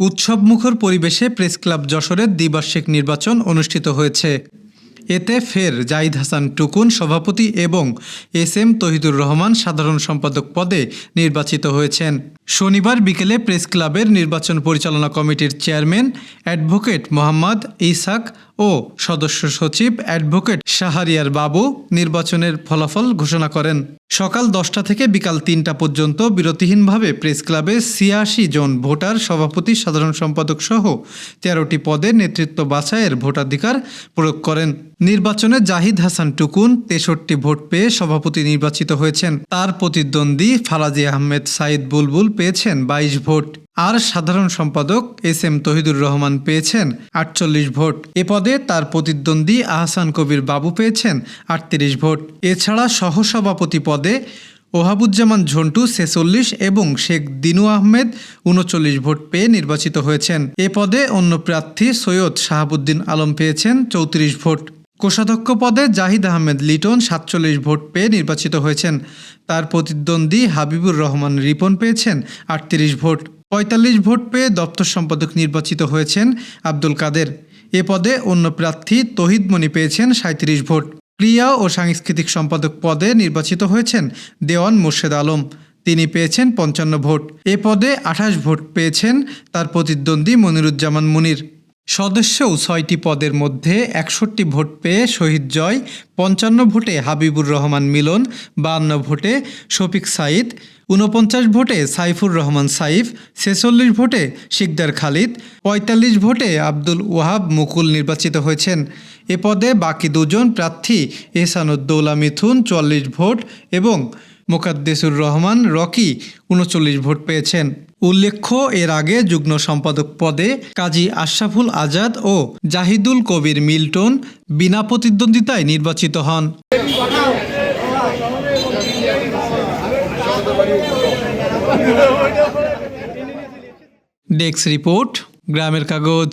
উৎসবমুখর পরিবেশে press club যশোরের দ্বিবার্ষিক নির্বাচন অনুষ্ঠিত হয়েছে। এতে ফের জাহিদ হাসান টুকুন সভাপতি এবং এস এম তহিদুর রহমান সাধারণ সম্পাদক পদে নির্বাচিত হয়েছেন। শনিবার বিকেলে প্রেস ক্লাবের নির্বাচন পরিচালনা কমিটির চেয়ারম্যান অ্যাডভোকেট মোহাম্মদ ইসাক ও সদস্য সচিব অ্যাডভোকেট শাহরিয়ার বাবু নির্বাচনের ফলাফল ঘোষণা করেন। সকাল দশটা থেকে বিকাল তিনটা পর্যন্ত বিরতিহীনভাবে প্রেস ক্লাবে ছিয়াশি জন ভোটার, সভাপতি, সাধারণ সম্পাদক সহ তেরোটি পদে নেতৃত্ব বাছাইয়ের ভোটাধিকার প্রয়োগ করেন। নির্বাচনে জাহিদ হাসান টুকুন তেষট্টি ভোট পেয়ে সভাপতি নির্বাচিত হয়েছেন। তার প্রতিদ্বন্দ্বী ফারাজি আহমেদ সাইদ বুলবুল পেয়েছেন বাইশ ভোট। আর সাধারণ সম্পাদক এস এম তহিদুর রহমান পেয়েছেন আটচল্লিশ ভোট। এ পদে তার প্রতিদ্বন্দ্বী আহসান কবির বাবু পেয়েছেন আটত্রিশ ভোট। এছাড়া সহসভাপতি পদে ওহাবুজ্জামান ঝন্টু ছেচল্লিশ এবং শেখ দিনু আহমেদ উনচল্লিশ ভোট পেয়ে নির্বাচিত হয়েছেন। এ পদে অন্য প্রার্থী সৈয়দ শাহাবুদ্দিন আলম পেয়েছেন চৌত্রিশ ভোট। কোষাধ্যক্ষ পদে জাহিদ আহমেদ লিটন সাতচল্লিশ ভোট পেয়ে নির্বাচিত হয়েছেন। তার প্রতিদ্বন্দ্বী হাবিবুর রহমান রিপন পেয়েছেন আটত্রিশ ভোট। পঁয়তাল্লিশ ভোট পেয়ে দপ্তর সম্পাদক নির্বাচিত হয়েছেন আব্দুল কাদের। এ পদে অন্য প্রার্থী তহিদ মনি পেয়েছেন সাঁত্রিশ ভোট। ক্রিয়া ও সাংস্কৃতিক সম্পাদক পদে নির্বাচিত হয়েছেন দেওয়ান মোর্শেদ আলম। তিনি পেয়েছেন পঞ্চান্ন ভোট। এ পদে আঠাশ ভোট পেয়েছেন তার প্রতিদ্বন্দ্বী মনিরুজ্জামান মুনির। সদস্যও ছয়টি পদের মধ্যে একষট্টি ভোট পেয়ে শহীদ জয়, পঞ্চান্ন ভোটে হাবিবুর রহমান মিলন বাহান্ন ভোটে শফিক সাইদ ঊনপঞ্চাশ ভোটে সাইফুর রহমান সাইফ, ছেচল্লিশ ভোটে শিকদার খালিদ, পঁয়তাল্লিশ ভোটে আব্দুল ওয়াহাব মুকুল নির্বাচিত হয়েছেন। এ পদে বাকি দুজন প্রার্থী এহসানুদ্দৌলা মিথুন চল্লিশ ভোট এবং মোকাদ্দেসুর রহমান রকি উনচল্লিশ ভোট পেয়েছেন। উল্লেখ্য, এর আগে যুগ্ম সম্পাদক পদে কাজী আশরাফুল আজাদ ও জাহিদুল কবির মিল্টন বিনা প্রতিদ্বন্দ্বিতায় নির্বাচিত হন। ডেস্ক রিপোর্ট, গ্রামের কাগজ।